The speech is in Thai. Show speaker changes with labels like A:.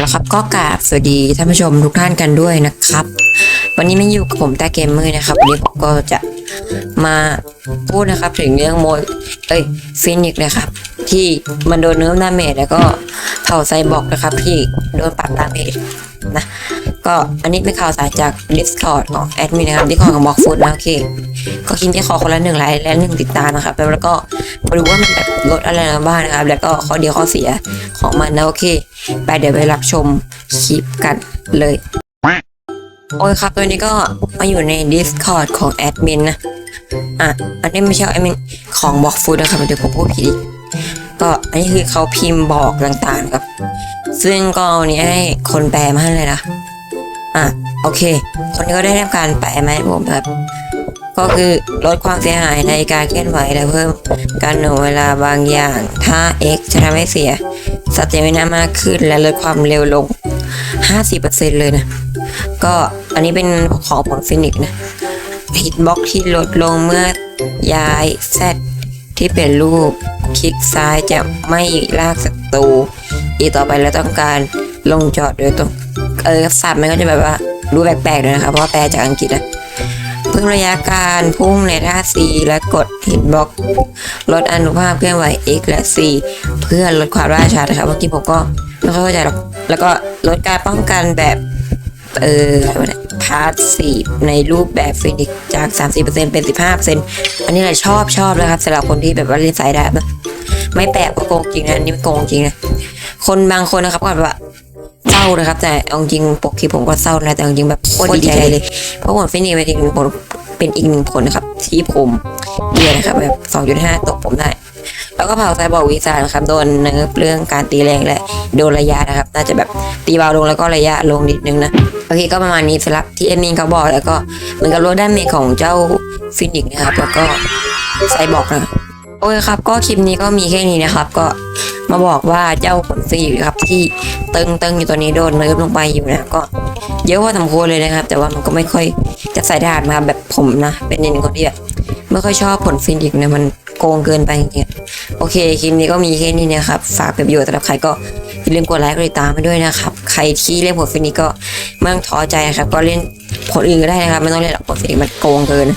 A: แล้วครับก็กราบสวัสดีท่านผู้ชมทุกท่านกันด้วยนะครับ วันนี้ไม่อยู่กับผมแต่เกมเมอร์นะครับวันนี้ผมก็จะมาพูดนะครับถึงเรื่องโมเอ้ยฟินิกนะครับ ที่มันโดนเนื้อดาเมจแล้วก็เผาไซบอกนะครับ ที่โดนปรับดาเมจนะก็อันนี้เป็นข่าวสารจาก Discord ของแอดมินนะครับ Discord ของบอกฟูดนะโอเค ก็คลิปนี้ขอคนละหนึ่งไลค์และหนึ่งติดตามนะครับ แล้วก็มาดูว่ามันแบบลดอะไรบ้างนะครับ แล้วก็ข้อดีข้อเสีย ของมันนะโอเค ไปเดี๋ยวไปรับชมคลิปกันเลย โอ้ยครับตัวนี้ก็มาอยู่ใน Discord ของแอดมินนะ อะ อันนี้ไม่ใช่แอดมินของบอกฟูดนะครับเดี๋ยวผมพูดผิดกก็อันนี้คือเขาพิมพ์บอกต่างๆครับ ซึ่งก็เอานี้ให้คนแปลมาให้เลยนะ อะ โอเค คนนี้ก็ได้รับการแปลมาให้ผมครับ ก็คือลดความเสียหายในการเคลื่อนไหวและเพิ่มการหน่วงเวลาบางอย่าง ถ้า x จะทำให้เสียสเตมินามากขึ้นและลดความเร็วลง 50%เลยนะ ก็อันนี้เป็นของผลฟินิกนะฮิตบ็อกที่ลดลงเมื่อย้าย Z ที่เปลี่ยนรูปคลิกซ้ายจะไม่ลากศัตรูอีกต่อไปแล้วต้องการลงจอดโดยตรงเออสับมันก็จะแบบว่าดูแปลกๆเลยนะครับเพราะแปลจากอังกฤษนะ พิ่งระยะการพุ่งในท่า C และกดฮิตบ็อก ลดอนุภาพเคลื่อนไหว X และ C เพื่อลดความล่าช้านะครับเมื่อกี้ผมก็ไม่เข้าใจหรอกแล้วก็ลดการป้องกันแบบเออพาร์ทสีในรูปแบบฟินิกจาก 30%เป็น 15%อันนี้แหละชอบชอบแล้วครับสำหรับคนที่แบบว่าเล่นสายดาบนะไม่แปลกว่าโกงจริงนะอันนี้โกงจริงนะคนบางคนนะครับก็แบบว่า เศร้านะครับ แต่เอาจริงปกคลิปผมก็เศร้านะแต่เอาจริงแบบโคตรดีใจเลย เพราะผลฟินิกเป็นอีกหนึ่งผลเป็นอีกหนึ่งผลนะครับ ที่ผมเรียนะครับแบบ 2.5 ตกผมได้ แล้วก็เผาไซบอร์กวีซ่านะครับโดนเนิร์ฟเรื่องการตีแรงและโดนระยะนะครับ น่าจะแบบตีเบาลงแล้วก็ระยะลงนิดนึงนะโอเคก็ประมาณนี้สำหรับที่เอ็มินเขาบอกแล้วก็เหมือนกับลดด้านเมของเจ้าฟินิกนะครับแล้วก็ไซบอร์กนะโอเคครับ ก็คลิปนี้ก็มีแค่นี้นะครับก็ มาบอกว่าเจ้าผลฟินิกส์ครับที่ตึงตึงๆอยู่ตัวนี้โดนเนิร์ฟลงไปอยู่นะก็เยอะพอสมควรเลยนะครับ แต่ว่ามันก็ไม่ค่อยจะใส่ทหารมาแบบผมนะ เป็นหนึ่งคนที่แบบไม่ค่อยชอบผลฟินิกนะมันโกงเกินไปจริงๆโอเคคลิปนี้ก็มีแค่นี้นะครับฝากเป็นประโยชน์สำหรับใครก็อย่าลืมกดไลค์กดติดตามไปด้วยนะครับใครที่เล่นผลฟินิกส์ก็ไม่ต้องท้อใจนะครับ ก็เล่นผลอื่นก็ได้นะครับไม่ต้องเล่นหรอกผลฟินิกมันโกงเกิน